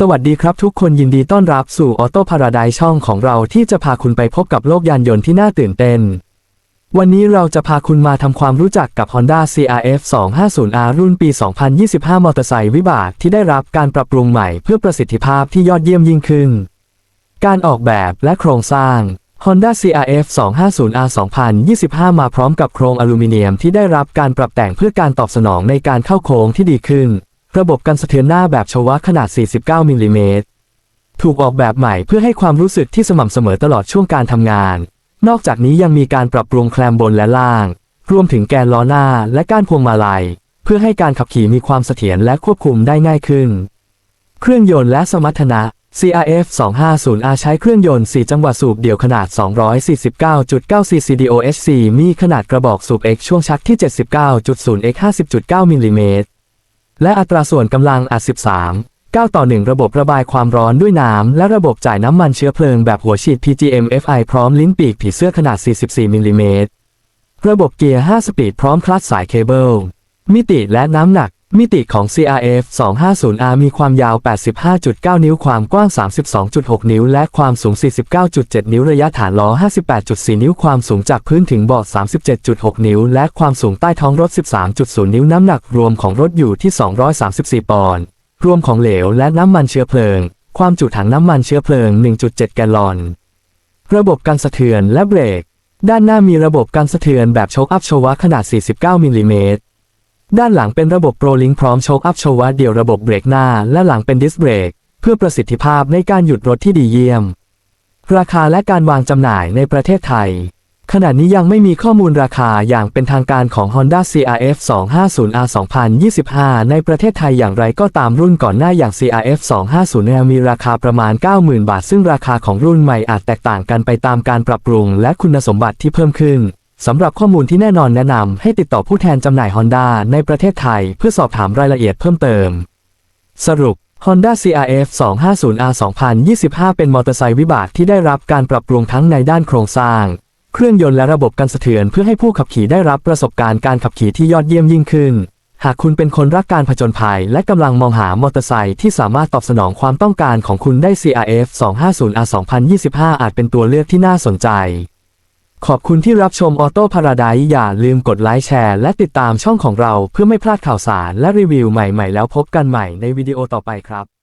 สวัสดีครับทุกคนยินดีต้อนรับสู่ Auto Paradise ช่องของเราที่จะพาคุณไปพบกับโลกยานยนต์ที่น่าตื่นเต้น วันนี้เราจะพาคุณมาทำความรู้จักกับ Honda CRF 250R รุ่นปี 2025 มอเตอร์ไซค์วิบากที่ได้รับการปรับปรุงใหม่เพื่อประสิทธิภาพที่ยอดเยี่ยมยิ่งขึ้น การออกแบบและโครงสร้าง Honda CRF 250R 2025 มาพร้อมกับโครงอลูมิเนียมที่ได้รับการปรับแต่งเพื่อการตอบสนองในการเข้าโค้งที่ดีขึ้น ระบบกันสะเทือนหน้าแบบชวะขนาด 49 มิลลิเมตร ถูกออกแบบใหม่เพื่อให้ความรู้สึกที่สม่ำเสมอตลอดช่วงการทำงาน นอกจากนี้ยังมีการปรับปรุงแคลมบนและล่าง รวมถึงแกนล้อหน้าและก้านพวงมาลัย เพื่อให้การขับขี่มีความเสถียรและควบคุมได้ง่ายขึ้น เครื่องยนต์และสมรรถนะ CRF 250R ใช้เครื่องยนต์ 4 จังหวะสูบเดี่ยวขนาด 249.9 cc DOHC มีขนาดกระบอกสูบ X ช่วงชักที่ 79.0 X 50.9 มิลลิเมตร และอัตราส่วนกำลังอัด 13 9 ต่อ 1 ระบบระบายความร้อนด้วยน้ำ และระบบจ่ายน้ำมันเชื้อเพลิงแบบหัวฉีด PGM FI พร้อมลิ้นปีกผีเสื้อขนาด 44มิลลิเมตร ระบบเกียร์ 5 สปีดพร้อมคลัตสายเคเบิล มิติและน้ำหนัก มิติของ CRF 250R มีความยาว 85.9 นิ้ว ความกว้าง 32.6 นิ้ว และความสูง 49.7 นิ้ว ระยะฐานล้อ 58.4 นิ้ว ความสูงจากพื้นถึงเบาะ37.6 นิ้ว และความสูงใต้ท้องรถ 13.0 นิ้ว น้ำหนักรวมของรถอยู่ที่ 234 ปอนด์ รวมของเหลวและน้ำมันเชื้อเพลิง ความจุถังน้ำมันเชื้อเพลิง 1.7 แกลลอน ระบบกันสะเทือนและเบรก ด้านหน้ามีระบบกันสะเทือนแบบโชคอัพโชวะขนาด 49 มิลลิเมตร ด้านหลังเป็นระบบโปรลิงพร้อมโชคอัพโชวะเดี่ยวระบบเบรกหน้า และหลังเป็นดิสเบรกเพื่อประสิทธิภาพในการหยุดรถที่ดีเยี่ยม ราคาและการวางจำหน่ายในประเทศไทย ขณะนี้ยังไม่มีข้อมูลราคาอย่างเป็นทางการของ Honda CRF 250R 2025 ในประเทศไทยอย่างไรก็ตามรุ่นก่อนหน้าอย่าง CRF 250 มีราคาประมาณ 90,000 บาท ซึ่งราคาของรุ่นใหม่อาจแตกต่างกันไปตามการปรับปรุงและคุณสมบัติที่เพิ่มขึ้น สำหรับข้อมูลที่แน่นอนแนะนำให้ติดต่อผู้แทนจำหน่าย Honda ในประเทศไทย เพื่อสอบถามรายละเอียดเพิ่มเติม สรุป Honda CRF 250R 2025 เป็นมอเตอร์ไซค์วิบากที่ได้รับการปรับปรุงทั้งในด้านโครงสร้าง เครื่องยนต์และระบบกันสะเทือนเพื่อให้ผู้ขับขี่ได้รับประสบการณ์การขับขี่ที่ยอดเยี่ยมยิ่งขึ้น หากคุณเป็นคนรักการผจญภัย และกำลังมองหามอเตอร์ไซค์ที่สามารถตอบสนองความต้องการของคุณได้ CRF 250R 2025 อาจเป็นตัวเลือกที่น่าสนใจ ขอบคุณที่รับชมออโต้พาราไดอย่าลืมกดไลค์แชร์และติดตามช่องของเราเพื่อไม่พลาดข่าวสารและรีวิวใหม่ๆ แล้วพบกันใหม่ในวิดีโอต่อไปครับ